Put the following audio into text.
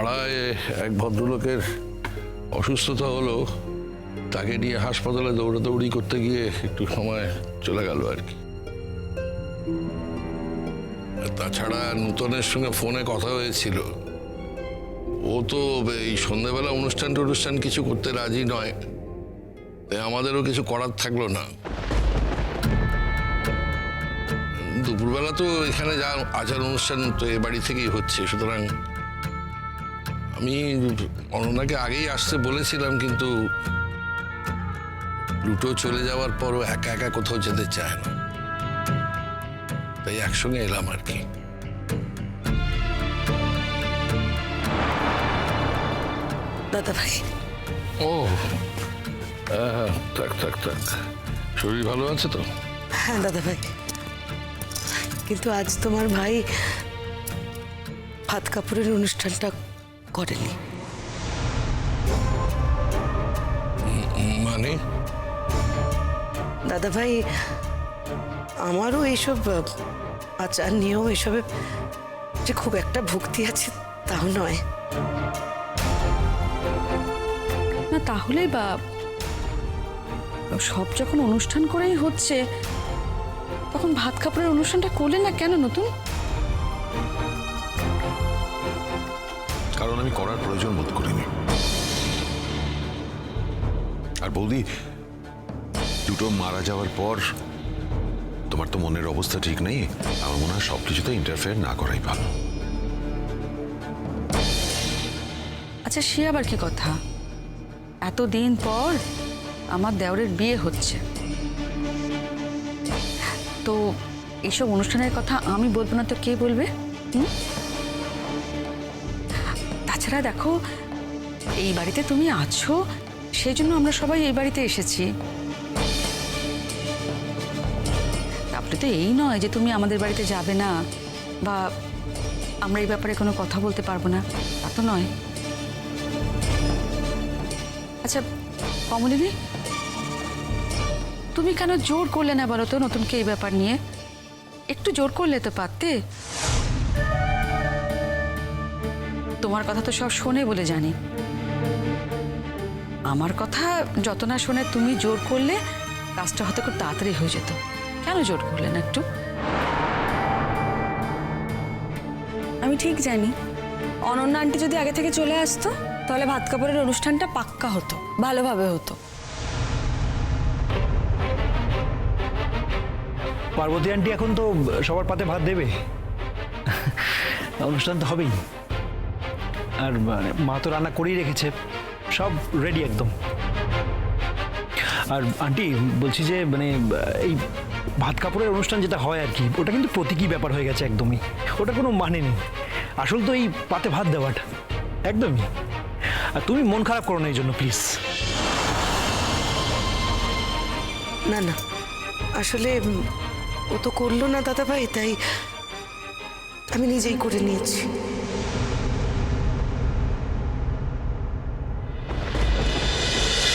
পাড়ায় এক ভদ্রলোকের অসুস্থতা হলো, তাকে নিয়ে হাসপাতালে দৌড়াদৌড়ি করতে গিয়ে একটু সময় চলে গেল আর কি। তাছাড়া নূতনের সঙ্গে ফোনে কথা হয়েছিল। ও তো এই সন্ধ্যেবেলা অনুষ্ঠান টনুষ্ঠান কিছু করতে রাজি নয়। তাই আমাদেরও কিছু করার থাকল না। দুপুরবেলা তো এখানে যা আচার অনুষ্ঠান তো এ বাড়ি থেকেই হচ্ছে, সুতরাং আমি অননাকে আগেই আসতে বলেছিলাম কিন্তু লুটো চলে যাওয়ার পরও একা একা কোথাও যেতে চায় না। তাই একসঙ্গে এলাম আর কি। দাদা ভাই। ও হ্যাঁ থাক থাক থাক। শরীর ভালো আছে তো? হ্যাঁ দাদা ভাই। কিন্তু আজ তোমার ভাই ভাত কাপড়ের অনুষ্ঠানটা করেনি। মানে? দাদা ভাই আমারও এইসব আচার নিয়েও এসবে যে খুব একটা ভক্তি আছে তাও নয়। না তাহলেই বা সব যখন অনুষ্ঠান করেই হচ্ছে তখন ভাত কাপড়ের অনুষ্ঠানটা করলে না কেন নতুন? কারণ আমি করার প্রয়োজন বোধ করিনি। আর বৌদি, দুটো মারা যাওয়ার পর তোমার তো মনের অবস্থা ঠিক নেই। আমার মনে হয় সব কিছুতে ইন্টারফেয়ার না করাই ভালো। আচ্ছা সে আবার কি কথা? এতদিন পর আমার দেওরের বিয়ে হচ্ছে। তো এইসব অনুষ্ঠানের কথা আমি বলব না তো কে বলবে? হুম? তাছাড়া দেখো, এই বাড়িতে তুমি আছো, সেই জন্য আমরা সবাই এই বাড়িতে এসেছি। তারপরে তো এই নয় যে তুমি আমাদের বাড়িতে যাবে না, বা আমরা এই ব্যাপারে কোনো কথা বলতে পারব না, তা তো নয়। আচ্ছা কমলিনী, তুমি কেন জোর করলে না বলো তো নতুনকে এই ব্যাপার নিয়ে? একটু জোর করলে তো পারতে। তোমার কথা তো সব শোনে বলে জানি। আমার কথা যত না শোনে তুমি জোর করলে কাজটা হয়তো খুব তাড়াতাড়ি হয়ে যেত। কেন জোর করলে না একটু? আমি ঠিক জানি। অনন্যা আন্টি যদি আগে থেকে চলে আসতো তাহলে ভাত কাপড়ের অনুষ্ঠানটা পাক্কা হতো ভালোভাবে হতো। পার্বতী আন্টি এখন তো সবার পাতে ভাত দেবে। অনুষ্ঠান তো হবেই। আর মা তো রান্না করেই রেখেছে। সব রেডি একদম। আর আন্টি, বলছি যে মানে এই ভাত কাপড়ের অনুষ্ঠান যেটা হয় আর কি, ওটা কিন্তু প্রতীকী ব্যাপার হয়ে গেছে একদমই। ওটা কোনো মানে নেই। আসল তো এই পাতে ভাত দেওয়াটা। একদমই। আর তুমি মন খারাপ করো না এই জন্য প্লিজ না না। আসলে ও তো করল না দাদা ভাই তাই আমি নিজেই করে নিয়েছি।